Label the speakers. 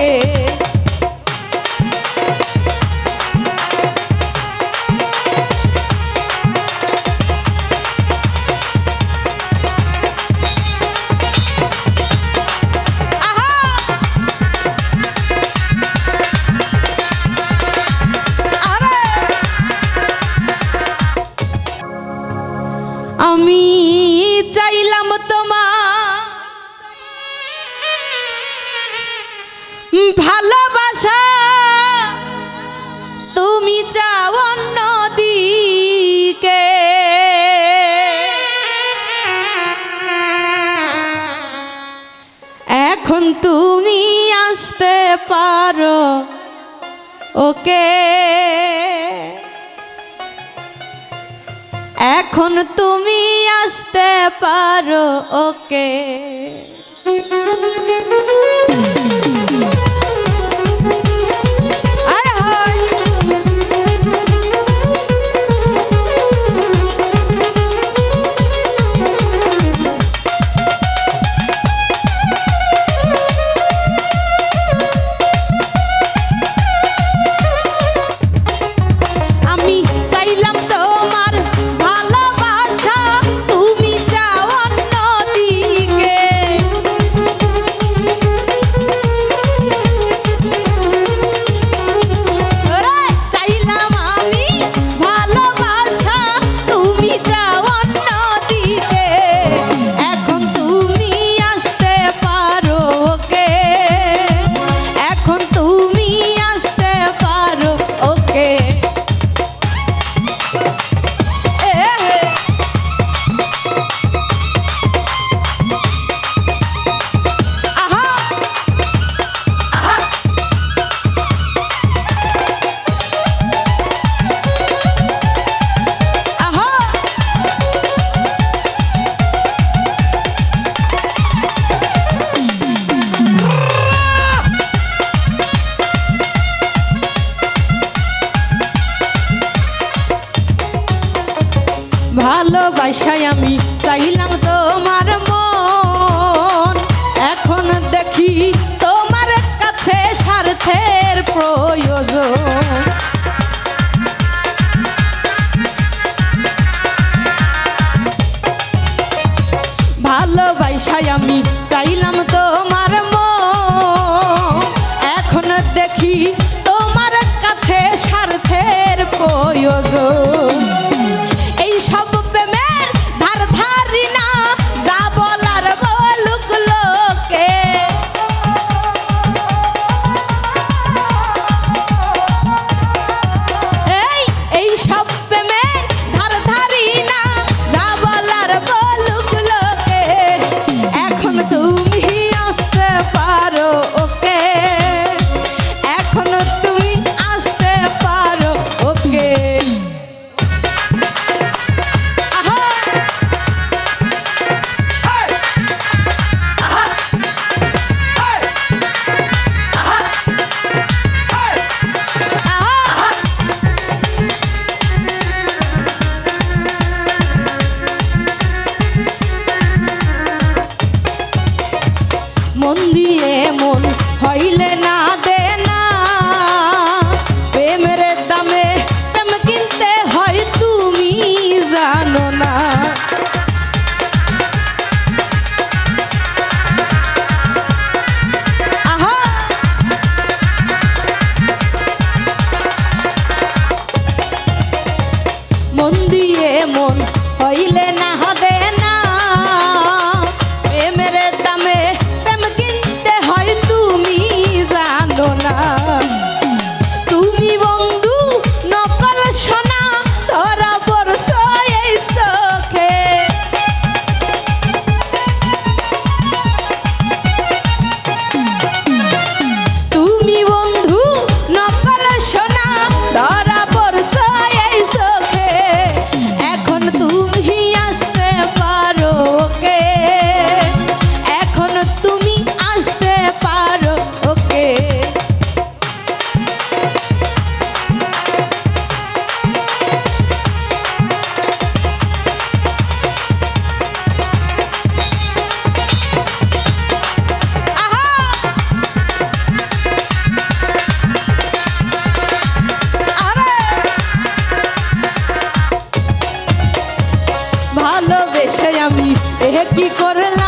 Speaker 1: ওকে ভালোবাসা তুমি চাও অন্যদিকে। এখন তুমি আসতে পারো ওকে। এখন তুমি আসতে পারো ওকে। ভালোবাসায় আমি চাইলাম তোমার মন। এখন দেখি তোমার কাছে স্বার্থের প্রয়োজন। ভালোবাসায় আমি চাইলাম তোমার মন। এখন দেখি তোমার কাছে স্বার্থের প্রয়োজন। হইলে না হদে না। প্রেমের দামে প্রেম কিনতে হয় তুমি জানো না। তুমি বঙ্গ কি করলে